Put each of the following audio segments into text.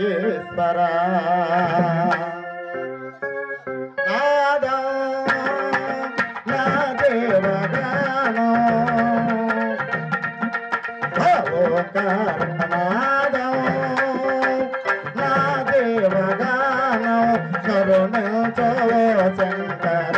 ఈశ్వరా. నాదా నా దేవగానో. ఓంకారనాదం నా శంకర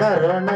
கருண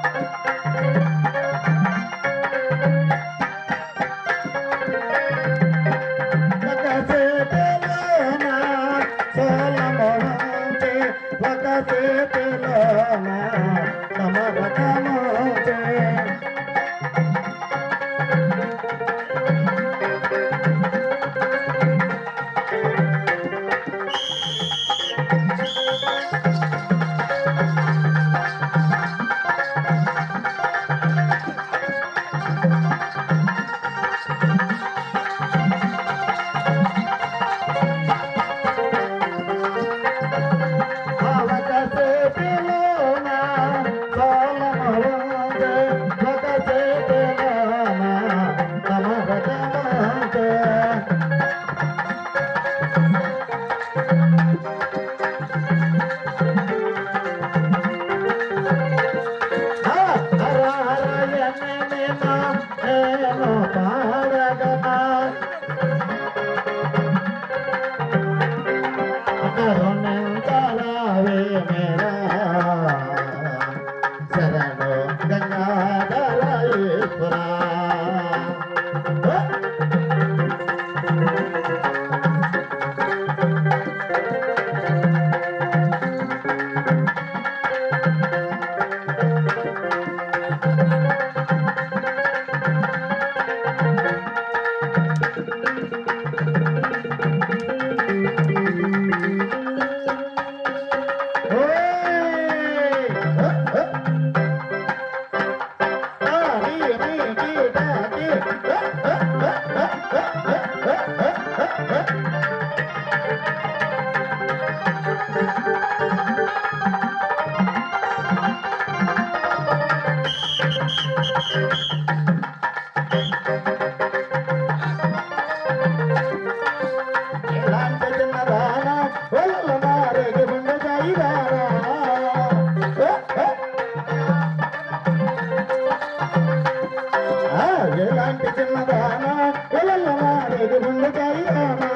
é não tá கல்கவா